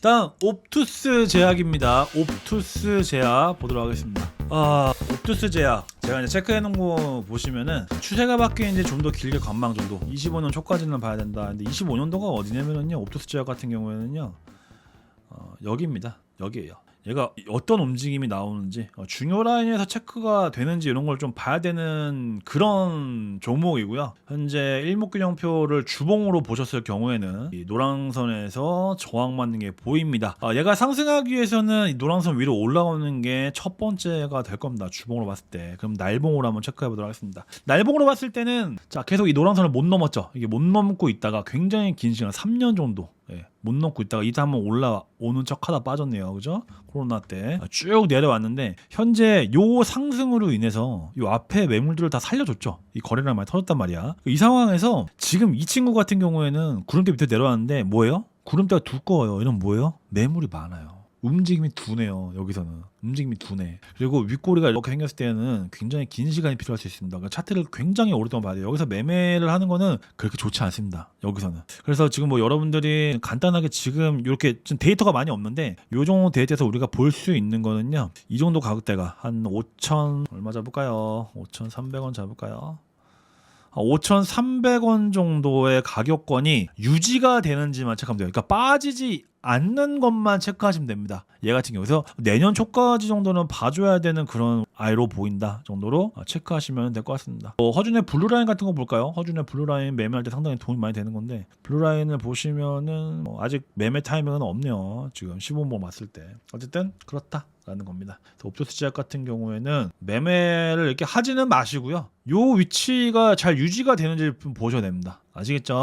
다음 옵투스 제약입니다. 옵투스 제약 보도록 하겠습니다. 아 옵투스 제약 제가 이제 체크해 놓은 거 보시면은 추세가 바뀌는 이제 좀 더 길게 관망 정도 25년 초까지는 봐야 된다. 근데 25년도가 어디냐면은요 옵투스 제약 같은 경우에는요 어, 여기입니다. 여기에요. 얘가 어떤 움직임이 나오는지 어, 중요 라인에서 체크가 되는지 이런 걸 좀 봐야 되는 그런 종목이고요. 현재 일목균형표를 주봉으로 보셨을 경우에는 이 노랑선에서 저항 맞는 게 보입니다. 어, 얘가 상승하기 위해서는 이 노랑선 위로 올라오는 게 첫 번째가 될 겁니다. 주봉으로 봤을 때. 그럼 날봉으로 한번 체크해 보도록 하겠습니다. 날봉으로 봤을 때는 자 계속 이 노랑선을 못 넘었죠. 이게 못 넘고 있다가 굉장히 긴 시간 3년 정도 예, 못 넘고 있다가 이제 한번 올라오는 척하다 빠졌네요. 그죠? 코로나 때 쭉 내려왔는데 현재 요 상승으로 인해서 요 앞에 매물들을 다 살려줬죠. 이 거래량 많이 터졌단 말이야. 이 상황에서 지금 이 친구 같은 경우에는 구름대 밑에 내려왔는데 뭐예요? 구름대가 두꺼워요. 이런 뭐예요? 매물이 많아요. 움직임이 두네요. 여기서는 움직임이 두네. 그리고 윗꼬리가 이렇게 생겼을 때는 굉장히 긴 시간이 필요할 수 있습니다. 그러니까 차트를 굉장히 오랫동안 봐야 돼요. 여기서 매매를 하는 거는 그렇게 좋지 않습니다. 여기서는. 그래서 지금 뭐 여러분들이 간단하게 지금 이렇게 좀 데이터가 많이 없는데 요 정도 데이터에서 우리가 볼 수 있는 거는요. 이 정도 가격대가 한 5천 얼마 잡을까요? 5,300원 잡을까요? 5,300원 정도의 가격권이 유지가 되는지만 체크하면 돼요. 그러니까 빠지지 않는 것만 체크하시면 됩니다. 얘 같은 경우에서 내년 초까지 정도는 봐줘야 되는 그런 아이로 보인다 정도로 체크하시면 될 것 같습니다. 어, 허준의 블루라인 같은 거 볼까요? 허준의 블루라인 매매할 때 상당히 도움이 많이 되는 건데 블루라인을 보시면은 뭐 아직 매매 타이밍은 없네요. 지금 15분 봤을 때 어쨌든 그렇다. 라는 겁니다. 옵토스 제약 같은 경우에는 매매를 이렇게 하지는 마시고요. 요 위치가 잘 유지가 되는지 좀 보셔야 됩니다. 아시겠죠?